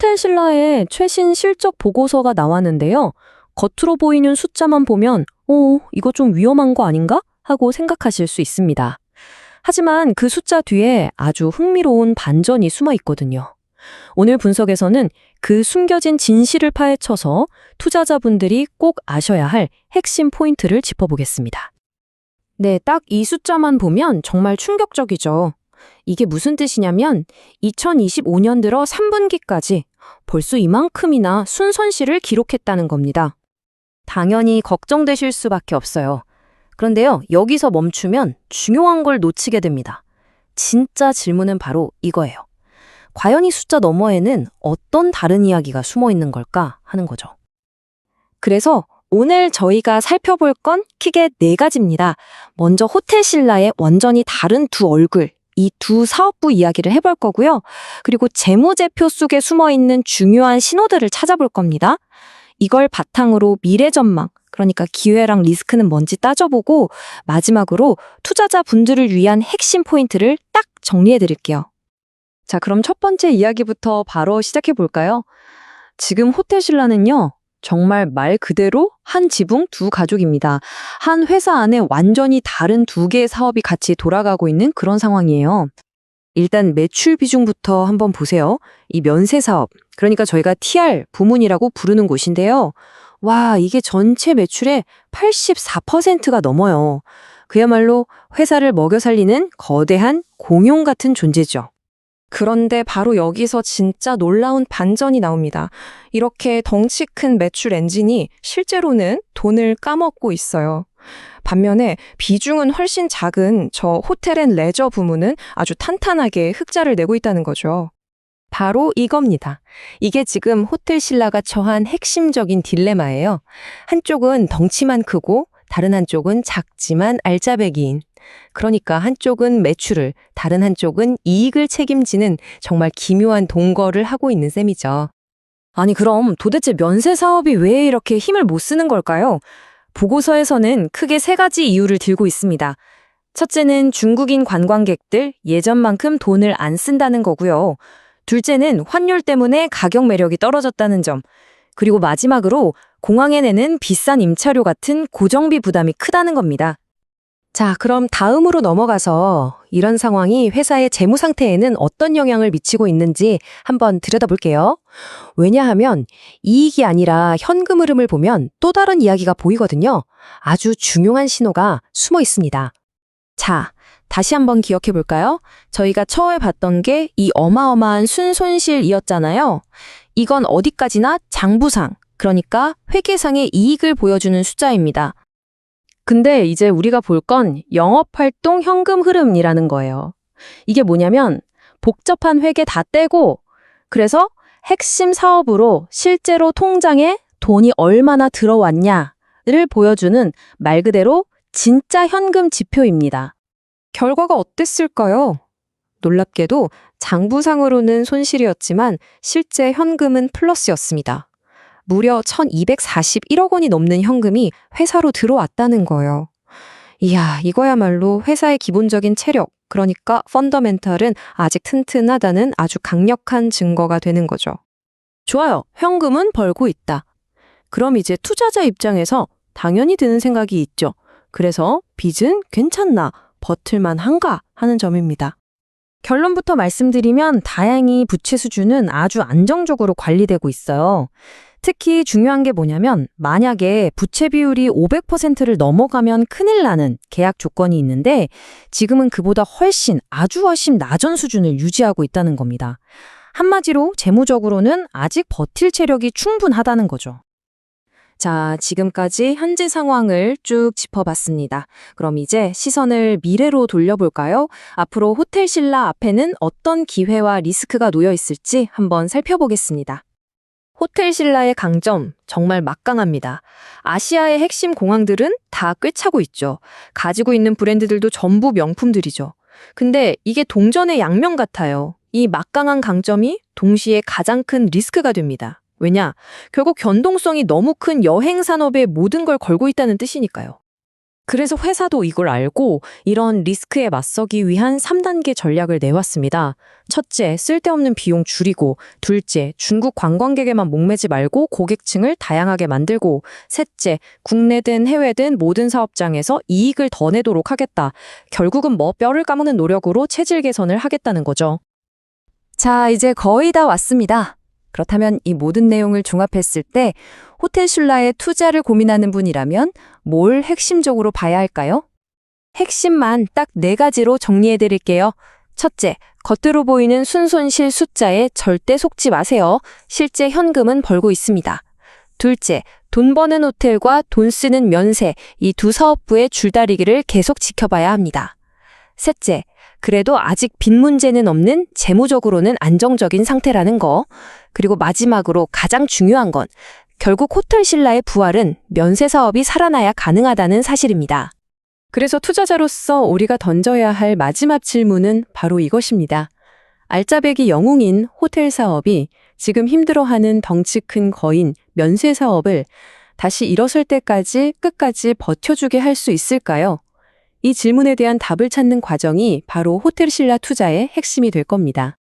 호텔 신라의 최신 실적 보고서가 나왔는데요. 겉으로 보이는 숫자만 보면, 어, 이거 좀 위험한 거 아닌가? 하고 생각하실 수 있습니다. 하지만 그 숫자 뒤에 아주 흥미로운 반전이 숨어 있거든요. 오늘 분석에서는 그 숨겨진 진실을 파헤쳐서 투자자분들이 꼭 아셔야 할 핵심 포인트를 짚어보겠습니다. 네, 딱 이 숫자만 보면 정말 충격적이죠. 이게 무슨 뜻이냐면 2025년 들어 3분기까지 벌써 이만큼이나 순손실을 기록했다는 겁니다. 당연히 걱정되실 수밖에 없어요. 그런데요, 여기서 멈추면 중요한 걸 놓치게 됩니다. 진짜 질문은 바로 이거예요. 과연 이 숫자 너머에는 어떤 다른 이야기가 숨어 있는 걸까 하는 거죠. 그래서 오늘 저희가 살펴볼 건 크게 네 가지입니다. 먼저 호텔 신라의 완전히 다른 두 얼굴, 이 두 사업부 이야기를 해볼 거고요. 그리고 재무제표 속에 숨어 있는 중요한 신호들을 찾아볼 겁니다. 이걸 바탕으로 미래 전망, 그러니까 기회랑 리스크는 뭔지 따져보고 마지막으로 투자자 분들을 위한 핵심 포인트를 딱 정리해 드릴게요. 자, 그럼 첫 번째 이야기부터 바로 시작해 볼까요? 지금 호텔 신라는요, 정말 말 그대로 한 지붕 두 가족입니다. 한 회사 안에 완전히 다른 두 개의 사업이 같이 돌아가고 있는 그런 상황이에요. 일단 매출 비중부터 한번 보세요. 이 면세 사업, 그러니까 저희가 TR 부문이라고 부르는 곳인데요. 와, 이게 전체 매출의 84%가 넘어요. 그야말로 회사를 먹여 살리는 거대한 공용 같은 존재죠. 그런데 바로 여기서 진짜 놀라운 반전이 나옵니다. 이렇게 덩치 큰 매출 엔진이 실제로는 돈을 까먹고 있어요. 반면에 비중은 훨씬 작은 저 호텔 앤 레저 부문은 아주 탄탄하게 흑자를 내고 있다는 거죠. 바로 이겁니다. 이게 지금 호텔 신라가 처한 핵심적인 딜레마예요. 한쪽은 덩치만 크고 다른 한쪽은 작지만 알짜배기인. 그러니까 한쪽은 매출을, 다른 한쪽은 이익을 책임지는 정말 기묘한 동거를 하고 있는 셈이죠. 아니, 그럼 도대체 면세 사업이 왜 이렇게 힘을 못 쓰는 걸까요? 보고서에서는 크게 세 가지 이유를 들고 있습니다. 첫째는 중국인 관광객들 예전만큼 돈을 안 쓴다는 거고요. 둘째는 환율 때문에 가격 매력이 떨어졌다는 점. 그리고 마지막으로 공항에 내는 비싼 임차료 같은 고정비 부담이 크다는 겁니다. 자, 그럼 다음으로 넘어가서 이런 상황이 회사의 재무 상태에는 어떤 영향을 미치고 있는지 한번 들여다볼게요. 왜냐하면 이익이 아니라 현금 흐름을 보면 또 다른 이야기가 보이거든요. 아주 중요한 신호가 숨어 있습니다. 자, 다시 한번 기억해 볼까요? 저희가 처음에 봤던 게 이 어마어마한 순손실이었잖아요. 이건 어디까지나 장부상, 그러니까 회계상의 이익을 보여주는 숫자입니다. 근데 이제 우리가 볼 건 영업활동 현금 흐름이라는 거예요. 이게 뭐냐면 복잡한 회계 다 떼고 그래서 핵심 사업으로 실제로 통장에 돈이 얼마나 들어왔냐를 보여주는 말 그대로 진짜 현금 지표입니다. 결과가 어땠을까요? 놀랍게도 장부상으로는 손실이었지만 실제 현금은 플러스였습니다. 무려 1241억 원이 넘는 현금이 회사로 들어왔다는 거예요. 이야, 이거야말로 회사의 기본적인 체력, 그러니까 펀더멘털은 아직 튼튼하다는 아주 강력한 증거가 되는 거죠. 좋아요. 현금은 벌고 있다. 그럼 이제 투자자 입장에서 당연히 드는 생각이 있죠. 그래서 빚은 괜찮나, 버틸만 한가 하는 점입니다. 결론부터 말씀드리면 다행히 부채 수준은 아주 안정적으로 관리되고 있어요. 특히 중요한 게 뭐냐면 만약에 부채 비율이 500%를 넘어가면 큰일 나는 계약 조건이 있는데 지금은 그보다 훨씬 아주 훨씬 낮은 수준을 유지하고 있다는 겁니다. 한마디로 재무적으로는 아직 버틸 체력이 충분하다는 거죠. 자, 지금까지 현재 상황을 쭉 짚어봤습니다. 그럼 이제 시선을 미래로 돌려볼까요? 앞으로 호텔 신라 앞에는 어떤 기회와 리스크가 놓여 있을지 한번 살펴보겠습니다. 호텔 신라의 강점 정말 막강합니다. 아시아의 핵심 공항들은 다 꿰차고 있죠. 가지고 있는 브랜드들도 전부 명품들이죠. 근데 이게 동전의 양면 같아요. 이 막강한 강점이 동시에 가장 큰 리스크가 됩니다. 왜냐? 결국 변동성이 너무 큰 여행 산업에 모든 걸 걸고 있다는 뜻이니까요. 그래서 회사도 이걸 알고 이런 리스크에 맞서기 위한 3단계 전략을 내왔습니다. 첫째, 쓸데없는 비용 줄이고, 둘째, 중국 관광객에만 목매지 말고 고객층을 다양하게 만들고, 셋째, 국내든 해외든 모든 사업장에서 이익을 더 내도록 하겠다. 결국은 뭐 뼈를 까먹는 노력으로 체질 개선을 하겠다는 거죠. 자, 이제 거의 다 왔습니다. 그렇다면 이 모든 내용을 종합했을 때 호텔 신라에 투자를 고민하는 분이라면 뭘 핵심적으로 봐야 할까요? 핵심만 딱 네 가지로 정리해 드릴게요. 첫째, 겉으로 보이는 순손실 숫자에 절대 속지 마세요. 실제 현금은 벌고 있습니다. 둘째, 돈 버는 호텔과 돈 쓰는 면세, 이 두 사업부의 줄다리기를 계속 지켜봐야 합니다. 셋째, 그래도 아직 빚 문제는 없는 재무적으로는 안정적인 상태라는 거. 그리고 마지막으로 가장 중요한 건 결국 호텔 신라의 부활은 면세 사업이 살아나야 가능하다는 사실입니다. 그래서 투자자로서 우리가 던져야 할 마지막 질문은 바로 이것입니다. 알짜배기 영웅인 호텔 사업이 지금 힘들어하는 덩치 큰 거인 면세 사업을 다시 일어설 때까지 끝까지 버텨주게 할 수 있을까요? 이 질문에 대한 답을 찾는 과정이 바로 호텔 신라 투자의 핵심이 될 겁니다.